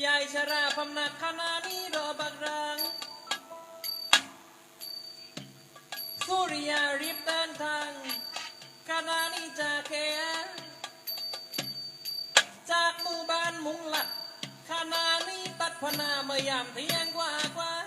ยายชราพำนักขณะนี้รอบักรัง สุริยารีบเดินทางขณะนี้จากแคจากหมู่บ้านมุงหลัดขณะนี้ตัดพนาเมื่อยามเที่ยงกว่ากว่า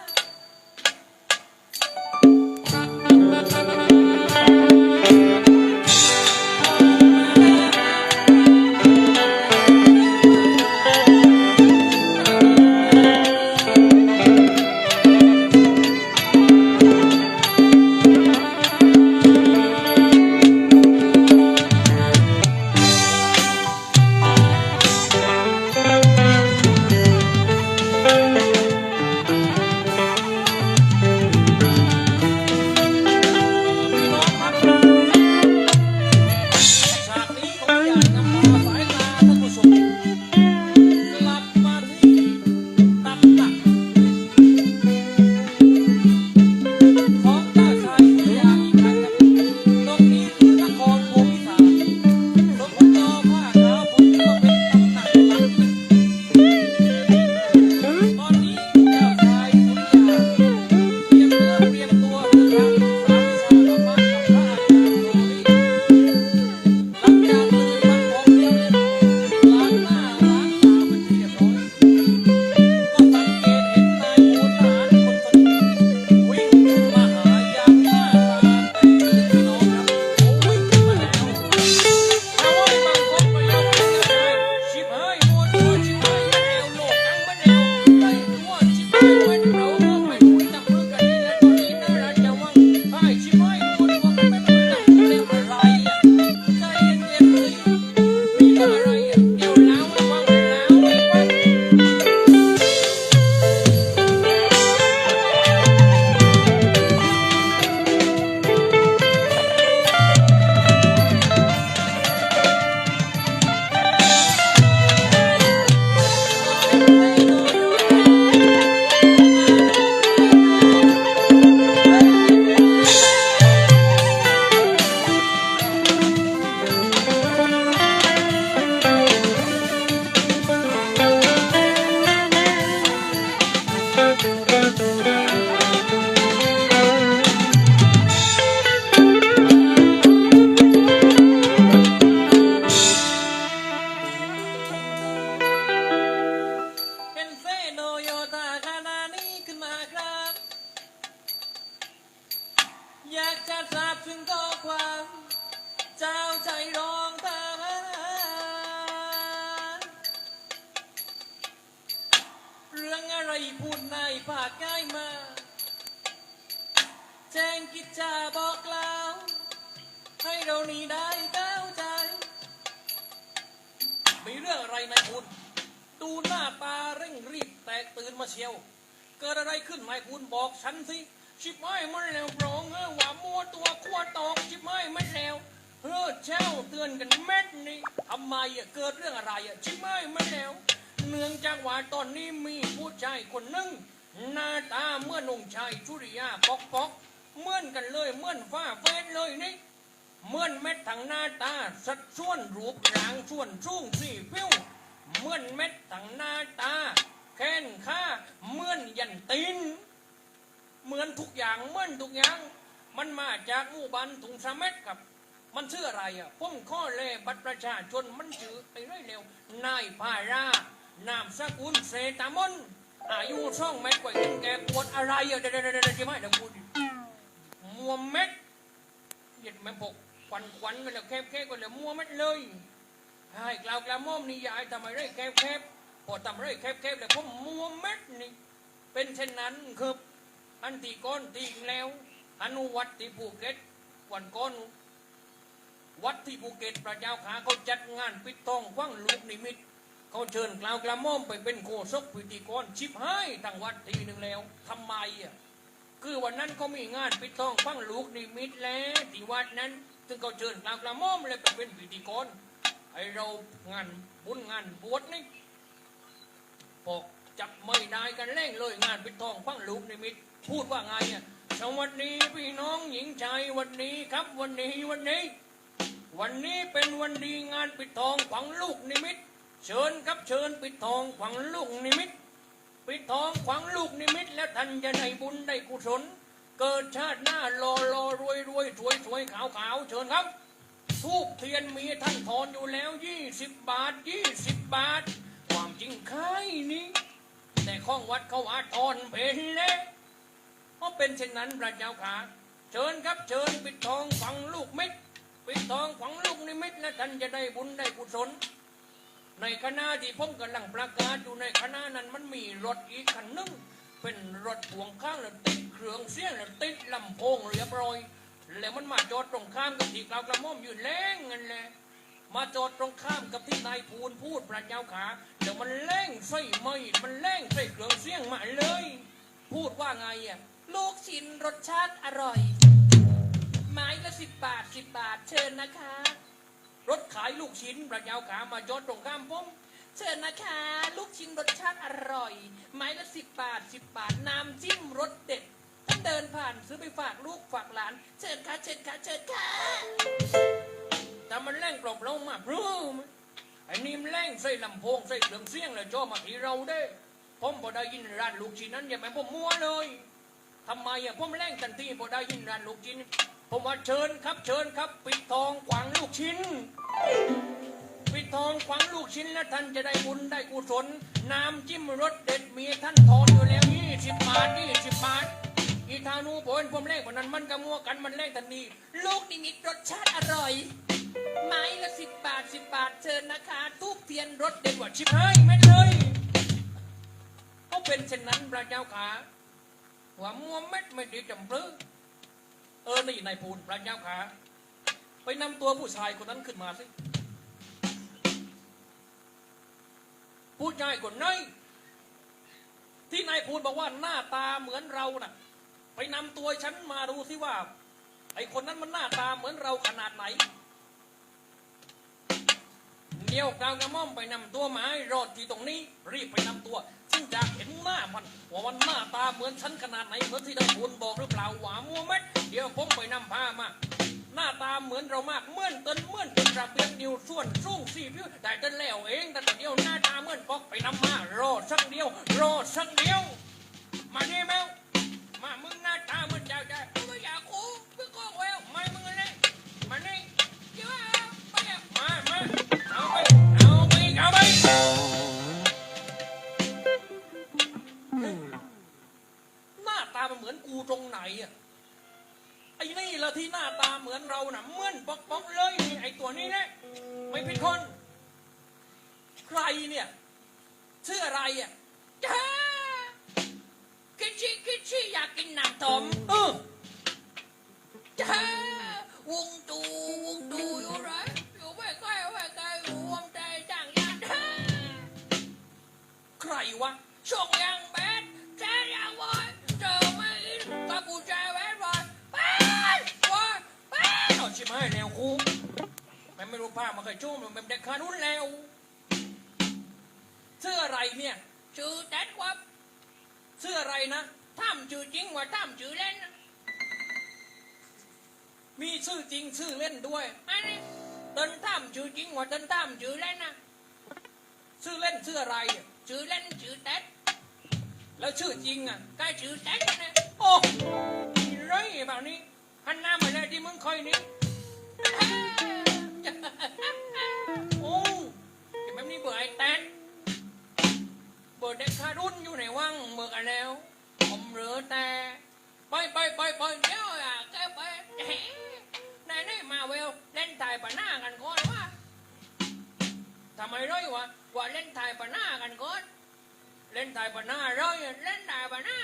ให้เรานี้ได้เข้าใจ มีเรื่องอะไรนายคุณดูหน้าตาเร่งรีบแตกตื่นมาเชียว เกิดอะไรขึ้นนายคุณบอกฉันสิ ชิบไม่มันแล้วโปรงเออว่ามัวตัวขวดตอกชิบไม่มันแล้วเออเจ้าเตือนกันเม็ดนี่ทำไมอะเกิดเรื่องอะไรอะชิบไม่มันแล้วเนื่องจากว่าตอนนี้มีผู้ชายคนหนึ่งหน้าตาเมื่อนงชายชุริยาปอกปอกเหมือนกันเลยเหมือนฟ้าเฟสเลยนี่ เมื่อนเม็ดทางหน้าตา สัดส่วนรูปร่างส่วนสูงสี่ผิวเมื่อนเม็ดทางหน้าตา แค้นข้าเมื่อนยันตีนเหมือนทุกอย่างเหมือนทุกอย่าง มันมาจากหมู่บ้านถุงสะเม็ดครับ มันชื่ออะไรอะผมข้อเล่บัตรประชาชนมันชื่อไอ้ไรเร็วนายพารานามสกุลเศรษฐมนอายุช่องเม็ดกว่ากินแกปวดอะไรอะเดี๋ยวเดี๋ยวเดี๋ยวเดี๋ยวจะไม่เดี๋ยวพูดมัวเม็ดเหยียดแม่ปก ควันควันกันแล้วแคบแคบกันแล้วมัวมัดเลยใช่กล่าวกล่าวม่อมนี่ยายทำไมได้แคบแคบพอทำไรแคบแคบแล้วผมมัวมัดนี่เป็นเช่นนั้นคืออันตีก้อนตีกแล้วอนุวัดที่ภูเก็ตวันก้อนวัดที่ภูเก็ตพระเจ้าขาเขาจัดงานปิดทองคว้างลูกนิมิตเขาเชิญกล่าวกล่าวม่อมไปเป็นโคศกพิธีกรชิบหายทางวัดทีหนึ่งแล้วทำไมอะคือวันนั้นเขามีงานปิดทองฟังลูกนิมิตแล้วที่วัดนั้น ซึ่งเขาเชิญกลางกระหม่อมเลยไปเป็นพิธีกรไอเรางานบุญงานบวชนี่พอกจับไม่ได้กันแร่งเลยงานปิดทองฟังลูกนิมิตพูดว่าไงอะสวัสดีพี่น้องหญิงชายวันนี้ครับวันนี้วันนี้ วันนี้เป็นวันดีงานปิดทองฝังลูกนิมิต เชิญครับเชิญปิดทองฝังลูกนิมิต ปิดทองฝังลูกนิมิต แล้วท่านจะได้บุญได้กุศล เกิดชาติหน้ารอรอรวยรวยสวยสวยขาวขาวเชิญครับทูบเทียนมีท่านทอนอยู่แล้วยี่สิบบาทยี่สิบบาท ความจริงใครนี้แต่ข้องวัดเขาอาทอนเป็นแล้วเพราะเป็นเช่นนั้นพระเจ้าค่ะเชิญครับเชิญปิดทองฝังลูกเม็ดปิดทองฝังลูกนิมิตและท่านจะได้บุญได้กุศลในคณะที่ผมกำลังประกาศอยู่ในคณะนั้นมันมีรถอีกคันหนึงเป็นรถพ่วงข้างแล้วติด เครื่องเสียงแล้วติดลำโพงเรียบร้อย แล้วมันมาจอดตรงข้ามกับที่กลางกระหม่อมอยู่แรงเงินแหละมาจอดตรงข้ามกับที่นายพูนพูดพระเจ้าขาเดี๋ยวมันแรงใส่ไม่มันแรงใส่เครื่องเสียงมาเลย พูดว่าไงอะลูกชิ้นรสชาติอร่อย ไม้ละสิบบาทสิบบาทเชิญนะคะ รถขายลูกชิ้นพระเจ้าขามาจอดตรงข้ามผมเชิญนะคะ ลูกชิ้นรสชาติอร่อย ไม้ละสิบบาทสิบบาทน้ำจิ้มรสเด็ดท่าน เดินผ่านซื้อไปฝากลูกฝากหลาน เชิญค่ะเชิญค่ะเชิญค่ะแต่มันแรงกรอบเรามากรู้ไหมไอ้นี่มแรงใส่ลำโพงใส่เครื่องเสียงเลยจอมาที่เราได้ผมพอได้ยินร้านลูกชิ้นนั้นอย่าไปผมมัวเลยทำไมอะผมแรงทันทีพอได้ยินร้านลูกชิ้น ผมว่าเชิญครับเชิญครับ ปิดทองขวางลูกชิ้น ปิดทองขวางลูกชิ้นแล้วท่านจะได้บุญได้กุศลน้ำจิ้มรสเด็ดมีท่านทอนอยู่แล้วยี่สิบบาทยี่สิบบาท อีทานูโผล่ผมแรกว่านั้นมันก็มัวกันมันแรกทันทีลูกนิมิตรสชาติอร่อย ไม้ละสิบบาทสิบบาทเชิญนะคะทูบเทียนรสเด็ดกว่าชิบหายไม่เลยเขาเป็นเช่นนั้นพระเจ้าขาว่ามัวเม็ดไม่ดีจำเพื่อเออนี่นายพูนพระเจ้าขาไปนำตัวผู้ชายคนนั้นขึ้นมาสิผู้ชายคนไหนที่นายพูนบอกว่าหน้าตาเหมือนเราน่ะ ไปนำตัวฉันมาดูสิว่า ไอคนนั้นมันหน้าตาเหมือนเราขนาดไหนเดี๋ยวกลาวกระม่อมไปนำตัวมาให้รอดที่ตรงนี้ รีบไปนำตัวซึ่งจะเห็นหน้ามันว่ามันหน้าตาเหมือนฉันขนาดไหนเหมือนที่ได้คุณบอกหรือเปล่าหวามัวเม็ดเดี๋ยวผมไปนำผ้ามาหน้าตาเหมือนเรามากเหมือนเต้นเหมือนเป็นระเบียบนิ้วส่วนสูงสี่พิ้วแต่เต้นแล้วเองแต่เดียวหน้าตาเหมือนปอกไปนำมารอสักเดียวรอสักเดียว มานี่แมว มามึงหน้าตามือนเจ้าจ้าไม่อยากคู่เพื่อก้องแววไม่มึงเลยมานี่เดี๋ยวไปอะมามาเอาไปเอาไปเอาไปหน้าตามันเหมือนกูตรงไหนอะไอ้นี่ละที่หน้าตาเหมือนเราน่ะเหมือนป๊อกป๊อกเลยนี่ไอ้ตัวนี้แหละไม่ผิดคน ใครเนี่ยชื่ออะไรอะ จ้าคิดชิคิดชิอยา กกินน้ำต้มเออจ้าวงตูวงตูอยู่ไหนอยู่ไม่ใกล้ไม่ไกลรวมใจจ้างยาจ้าใครวะช่วงยังแบดแจ้ยังบอยเจอไม่อินกับกูใจแบดบอยแบดบอยแบดเอาชิบให้แล้วครูมันไม่รู้ผ้ามาเคยจู้มันเป็นเด็กขานุ่นแล้วชื่ออะไรเนี่ย ชื่อแดดวับ ชื่ออะไรนะ ทำชื่อจริง ว่าทำชื่อเล่นมีชื่อจริงชื่อเล่นด้วยอันนี้เต้นทำชื่อจริงว่าเต้นทำชื่อเล่นนะชื่อเล่นชื่ออะไรชื่อเล่นชื่อแดดแล้วชื่อจริงอะก็ชื่อแดดนะโอ้ยไรแบบนี้หันหน้ามาเลยที่มึงคอยนี้โอ้ยแบบนี้เบื่อไอ้แตนเบื่อเด็กขารุ่นอยู่ในวังเบื่อกันแล้ว ผมเหลือแต่ไปไปไปไปเดี๋ยวอะแกไปไหนนี่มาเวลเล่นถ่ายปะหน้ากันก่อนว่าทำไมไรวะว่าเล่นถ่ายปะหน้ากันก่อนเล่นถ่ายปะหน้าร้อยเล่นถ่ายปะหน้า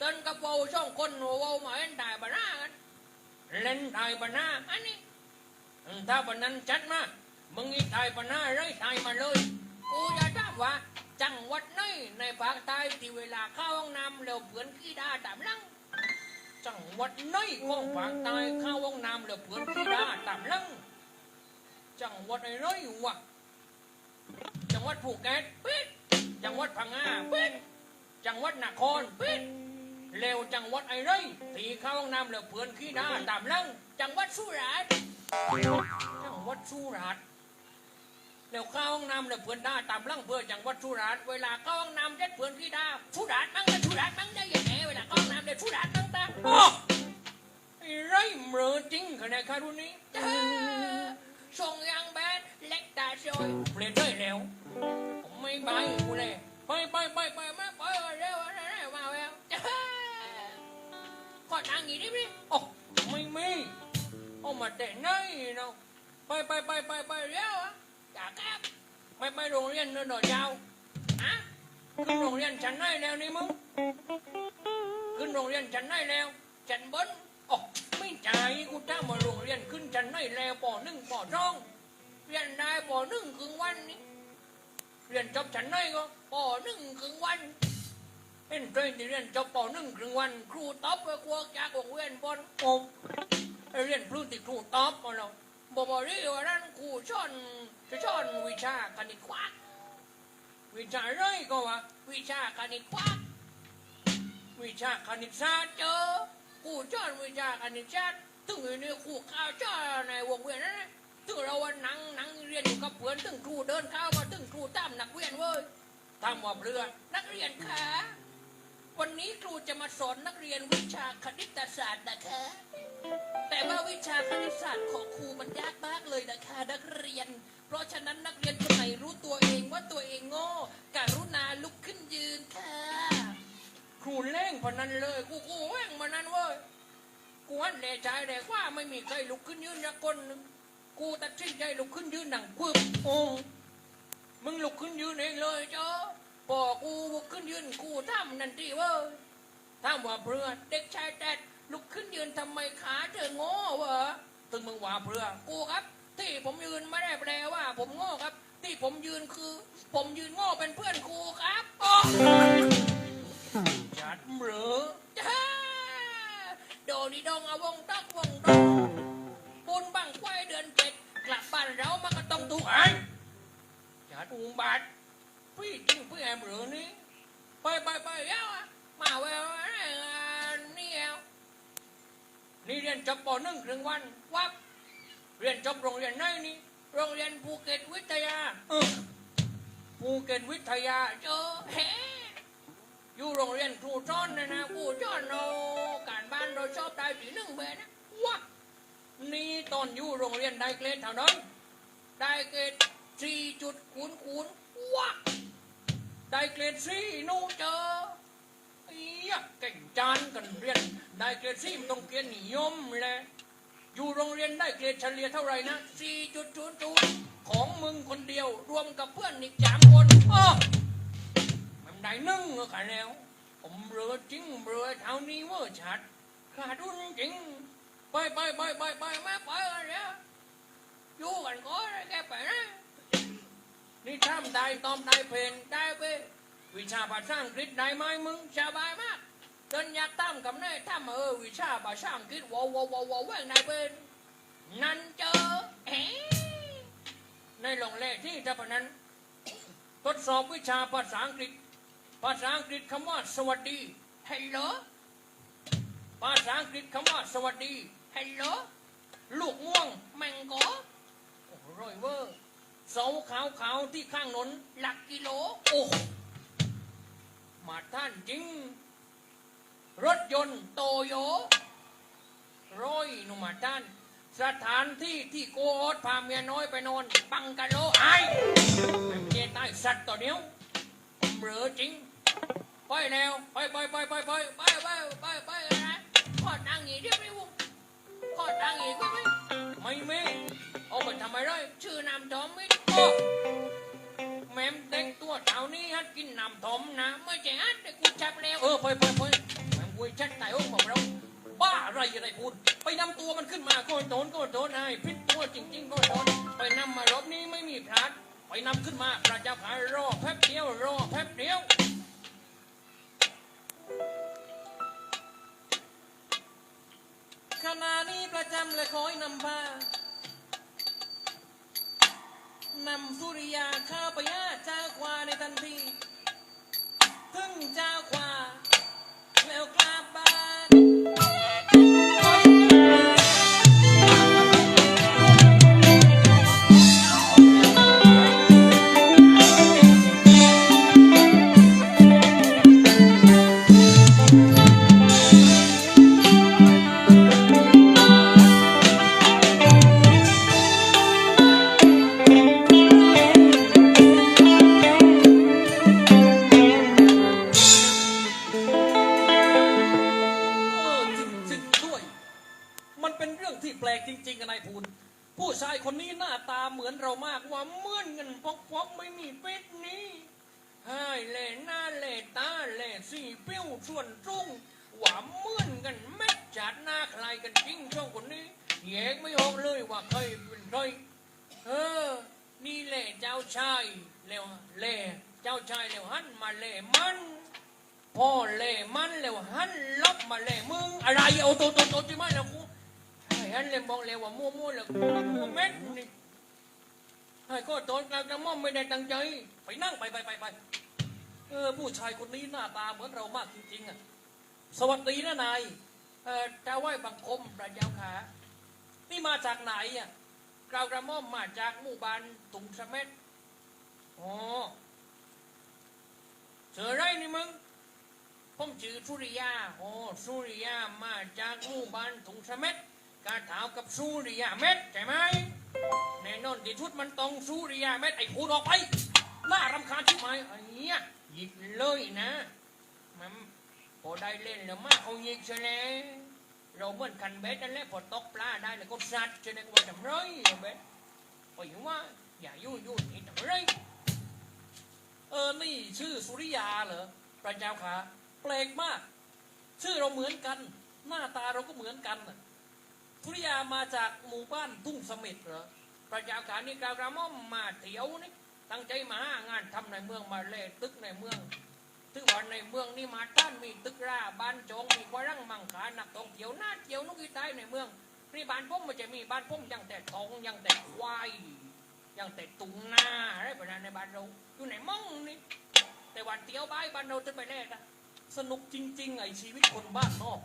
ต้นกับโบช่องคนหัวโบมาเล่นถ่ายปะหน้ากันเล่นถ่ายปะหน้าอันนี้ถ้าปะนั้นจัดมามึงอีถ่ายปะหน้าไรถ่ายมาเลยกูจะถามว่า จังหวัดไหนในภาคใต้ที่เวลาเข้าห้องน้ำแล้วเพื่อนขี้ดาตามลังจังหวัดไหนของภาคใต้เข้าห้องน้ำแล้วเพื่อนที่ด่าตามลังจังหวัดอะไรวะจังหวัดภูเก็ตปิดจังหวัดพังงาปิดจังหวัดนครปิดเร็วจังหวัดไอะไรตีเข้าห้องน้ำเหลือเพื่อนขี้หน้าตามลังจังหวัดสุราษฎร์จังหวัดสุราษฎร์ เร็วเข้าห้องน้ำเหลือเพื่อนหน้าตามลังเพื่อจังหวัดสุราษฎร์เวลาเข้าห้องน้ำเด็ดเพื่อนขี้หน้าสุราษฎร์มั้งนะสุราษฎร์มั้งได้ยังไงเวลาเข้าห้องน้ำเด็ดสุราษฎร์มั้งตาโอ้ไอ้ไรเมือจริงขนาดคารุนี้จ้าส่งยังแบนเล็กตาซอยเปลี่ยนได้แล้วผมไม่ไปกูเลยไปไปไปไปมาไปเร็วเร็วมาแล้วขอทางนี้ดิพี่โอ้ไม่มีเอามาแต่ไหนเนาะไปไปไปไปไปเร็วอะ จ้าครับไม่ไปโรงเรียนเนินหน่อยยาวฮะขึ้นโรงเรียนชั้นไหนแล้วนี่มึงขึ้นโรงเรียนชั้นไหนแล้วฉันบนโอ้ไม่ใจกูจ้ามาโรงเรียนขึ้นชั้นไหนแล้วปหนึ่งปสองเรียนได้ปหนึ่งครึ่งวันนี่เรียนจบชั้นไหนก็ปหนึ่งครึ่งวันเห็นใจที่เรียนจบปหนึ่งครึ่งวัน ครูตอบไปกวจากวงเวียนบนโอ้ไอ้เรียนพลูติครูตอบมาแล้ว บอกบอกนี่ว่านั้นครูสอนจะสอนวิชาคณิตควากวิชาอะไรก็ว่าวิชาคณิตควากวิชาคณิตศาสตร์เจอครูสอนวิชาคณิตศาสตร์ถึงอยู่ในครูข้าวสอนในวงเวียนนั้นถึงเราวันนั่งนั่งเรียนอยู่กับเพื่อนถึงครูเดินเข้ามาถึงครูตามนักเรียนเว้ยทำว่าเรือนักเรียนคะวันนี้ครูจะมาสอนนักเรียนวิชาคณิตศาสตร์นะคะ แต่ว่าวิชาคณิตศาสตร์ของครูมันยากมากเลยนะคะนักเรียน เพราะฉะนั้นนักเรียนคนไหนรู้ตัวเองว่าตัวเองโง่กรุณาลุกขึ้นยืนค่ะครูเล่งพนันเลยกูกูแม่งมานั้นเว้ยกูหันแน่ใจแต่ว่าไม่มีใครลุกขึ้นยืนสักคนหนึ่งกูตัดสินใจลุกขึ้นยืนหนังควบโอ้มึงลุกขึ้นยืนเองเลยเลยเจ้าพอกูลุกขึ้นยืนกูทำนันทีเว้ยถามว่าเพื่อนเด็กชายแดด ลุกขึ้นยืนทำไมขาเธอโง่วะตึงมึงว่าเพื่อนกูครับ ที่ผมยืนไม่ได้แปลว่า ผมโง่ครับ ที่ผมยืนคือ ผมยืนโง่เป็นเพื่อนครูครับอ๋อจัดเหรือจ้าโดนี่ดองเอาวงตักวงดองบุญบังควายเดือนเจ็ดกลับบ้านเรามันก็ต้องถูกไอ้จัดอุบาทพี่จริงพี่แอมเหรือนี่ไปไปไปแล้วอะมาแววนี่แล้ว นี่เรียนจบปหนึ่งครึ่งวันวับเรียนจบโรงเรียนไหนนี่โรงเรียนภูเก็ตวิทยาเออภูเก็ตวิทยาเจอเฮ้อยู่โรงเรียนครูจ้อนนะนะกูจอนเราการบ้านเราชอบได้สีหนึ่งเบนนะว้านี่ตอนอยู่โรงเรียนได้เกรดเท่านั้นได้เกรดสี่จุดคูณคูณว้าได้เกรดสี่นู่นเจอไอ้ยะเก่งจานกันเรียน ได้เกรดสี่มันต้องเกรดนิยมแหละอยู่โรงเรียนได้เกรดเฉลี่ยเท่าไหร่นะสี่จุดศูนย์ศูนย์ของมึงคนเดียว รวมกับเพื่อนอีกสามคนอ้อมันได้หนึ่งก็ขาดแล้ว ผมเรือจริงเรือเท่านี้เว่าชัดขาดุนจริง ไปไปไปไปไปไมาไปกันแล้วอยู่กันก็ได้แค่ไปนะนี่ทำได้ตอมได้เพนได้ไปวิชาภาษาอังกฤษได้ไหมมึงสบายมาก เดินยาตั้มกับนายตั้มเออวิชาภาษาอังกฤษว้าวววว้าวว้าวแหวงนายเป็นนั่นเจอเฮ้ในโรงเรียนที่ถ้าพนั้น ทดสอบวิชาภาษาอังกฤษ ภาษาอังกฤษคำว่าสวัสดีฮัลโหลภาษาอังกฤษคำว่าสวัสดีฮัลโหลลูกม่วงแมงโกโอ้โหร่อยเวอร์เสาขาวขาวที่ข้างถนนหลักกิโล โอ้ มาท่านจริง รถยนต์โตโยร้อยหนุมาท่าน สถานที่ที่โกอดพาเมียน้อยไปนอนบังกะโลไอ้ไม่เจใต้สัตว์ต่อเดียวผมเหลือจริง ไปแล้ว ไปไปไปไปไปไปไปไปไปนะขอตังอีกเดี๋ยวไม่วุ้งขอตังอีกก็ไม่ไม่ไมีเอาไปทำอะไรชื่อนามทอมไม่โอ้แม่มแต่งตัวเท่านี้ฮัดกินน้ำถมนะ ไม่ใช่อันแต่กูจับแล้ว เออไปไปไป แม่งกุยชัดไต่องบอกเราบ้าอะไรอะไรพูด ไปนำตัวมันขึ้นมาก็โดนก็โดนไอ้พิษตัวจริง ๆ ก็โดนไปนำมารอบนี้ไม่มีพลาดไปนำขึ้นมาพระเจ้าขายรอแป๊บเดียวรอแป๊บเดียวขณะนี้ประจำและคอยนำพานำสุริยาข้าไปหาเจ้าควาในทันที ถึงเจ้าควาแล้วกล้า น เลยว่าใครเป็นใครเออ นี่เล่เจ้าชายแล้วเล่เจ้าชายแล้วหันมาเล่มันพ่อเล่มันแล้วหันลบมาเล่มึงอะไรเอาตัวตัวตัวที่ไม่แล้วกูไอ้หันเล่บอกเลยว่ามั่วมั่วแล้วมั่วเม็ดนี่ไอ้ก็ตอนกลางกระหม่อมไม่ได้ตั้งใจ ไปนั่งไปไปไปไปเออผู้ชายคนนี้หน้าตาเหมือนเรามากจริงๆอะสวัสดีนะนายเออจะไหว้บังคมพระเจ้าขา นี่มาจากไหนอะกลางกระหม่อมมาจากหมู่บ้านตุงสะเม็ดอ๋อเจอไรนี่มึงผมชื่อสุริยาโอ้สุริยามาจากหมู่บ้านถุงสะเม็ดกาถามกับสุริยาเม็ดใช่ไหมแน่นอนที่ชุดมันต้องสุริยาเม็ดไอ้คุณออกไปน่ารำคาญใช่ไหมไอ้เนี้ยหยิบเลยนะมันพอได้เล่นแล้วมาเอาหยิกใช่ไหม เราเหมือนกันเบ็ดนั่นแหละพอตกปลาได้แล้วก็ซัดใช่ไหมว่าทำไรเอาเบ็ดไปอยู่ว่าอย่ายุ่งยุ่งนี่ทำไรเออนี่ชื่อสุริยาเหรอพระเจ้าค่ะแปลกมาก ชื่อเราเหมือนกัน หน้าตาเราก็เหมือนกันสุริยามาจากหมู่บ้านทุ่งสม็ดเหรอพระเจ้าค่ะนี่กาวกระหม่อมมาเที่ยวนี่ตั้งใจมาหางานทำในเมืองมาเล่ตึกในเมือง ตึกวันในเมืองนี่มาต้านมีตึกราบ้านจงมีกวารังมังคานักท่องเที่ยวหน้าเที่ยวนุกีใต้ในเมืองนี่บ้านผมมันจะมีบ้านผมยังแต่ทองยังแต่ควายยังแต่ตุงนาอะไรแบบนั้นในบ้านเราอยู่ในม่องนี่แต่วันเตียวบ้ายบ้านเราจะไปแรกนะสนุกจริง ๆ ไอชีวิตคนบ้านนอก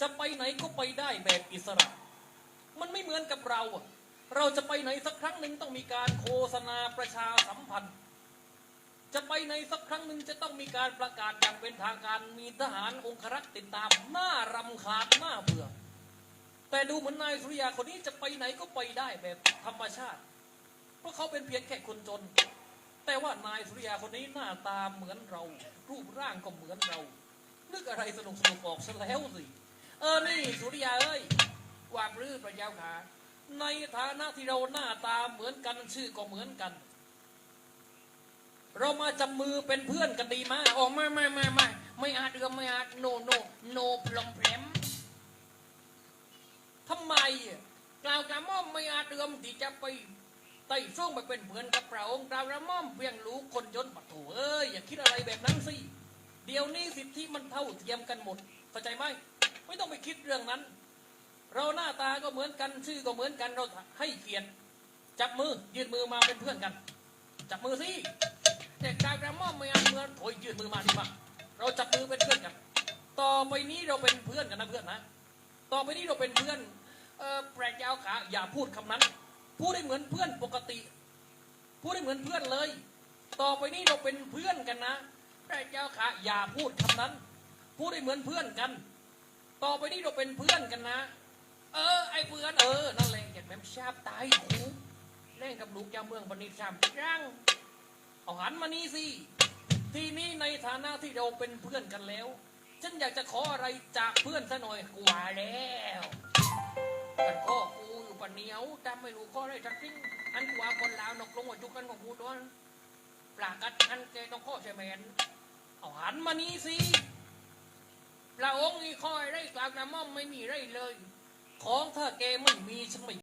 จะไปไหนก็ไปได้แบบอิสระ มันไม่เหมือนกับเราอะเราจะไปไหนสักครั้งหนึ่งต้องมีการโฆษณาประชาสัมพันธ์ จะไปไหนสักครั้งหนึ่งจะต้องมีการประกาศอย่างเป็นทางการมีทหารองครักษ์ติดตามหน้ารำคาญหน้าเบื่อ แต่ดูเหมือนนายสุริยาคนนี้จะไปไหนก็ไปได้แบบธรรมชาติ เพราะเขาเป็นเพียงแค่คนจน แต่ว่านายสุริยาคนนี้หน้าตาเหมือนเรา รูปร่างก็เหมือนเรานึกอะไรสนุกสนุกๆออกซะแล้วสิเออนี่สุริยาเอ้ยวางรื้อประยาวขาในฐานะที่เราหน้าตาเหมือนกันชื่อก็เหมือนกัน เรามาจับมือเป็นเพื่อนกันดีมาออกไม่ไม่ไม่ไม่ไม่อาจเอือมไม่อาจโนโนโนพลอมแพลมทำไมกล่าวกระม่อมไม่อาจเอือมที่จะไปไต่ช่วงไปเป็นเพื่อนกับพระองค์กล่าวกระม่อมเพียงรู้คนจนปัดโถเอ้ยอย่าคิดอะไรแบบนั้นสิเดี๋ยวนี้สิทธิมันเท่าเทียมกันหมดเข้าใจไหมไม่ต้องไปคิดเรื่องนั้น เราหน้าตาก็เหมือนกันชื่อก็เหมือนกันเราให้เกียรติจับมือยืนมือมาเป็นเพื่อนกัน จับมือสิ แต่กล่าวกระม่อมไม่อาเหมือนโถยยืนมือมาดีมากเราจับมือเป็นเพื่อนกัน ต่อไปนี้เราเป็นเพื่อนกันนะเพื่อนนะ ต่อไปนี้เราเป็นเพื่อนเออแปลกยาวขาอย่าพูดคำนั้น พูดได้เหมือนเพื่อนปกติ พูดได้เหมือนเพื่อนเลย ต่อไปนี้เราเป็นเพื่อนกันนะแปลกยาวขาอย่าพูดคำนั้น พูดได้เหมือนเพื่อนกัน ต่อไปนี้เราเป็นเพื่อนกันนะ เออไอเพื่อนเออนั่นแหละอย่าแม่มชาบตายคูเล่นกับลูกเจ้าเมืองปณิชามร่าง เอาหันมานี่สิ ทีนี้ในฐานะที่เราเป็นเพื่อนกันแล้ว ฉันอยากจะขออะไรจากเพื่อนซะหน่อยกว่าแล้วกันข้อกูอยู่ปะเหนียวจำไม่รู้ข้ออะไรสักสิ่งอันกว่าคนลาวนกลงหัวจุกันของกูด้วยปลากัดอันแกต้องข้อใช่ไหมนเอาหันมานี่สิพระองค์นี่ข้ออะไรกลางน้ำม่อมไม่มีไรเลย ของถ้าแกไม่มีฉันไม่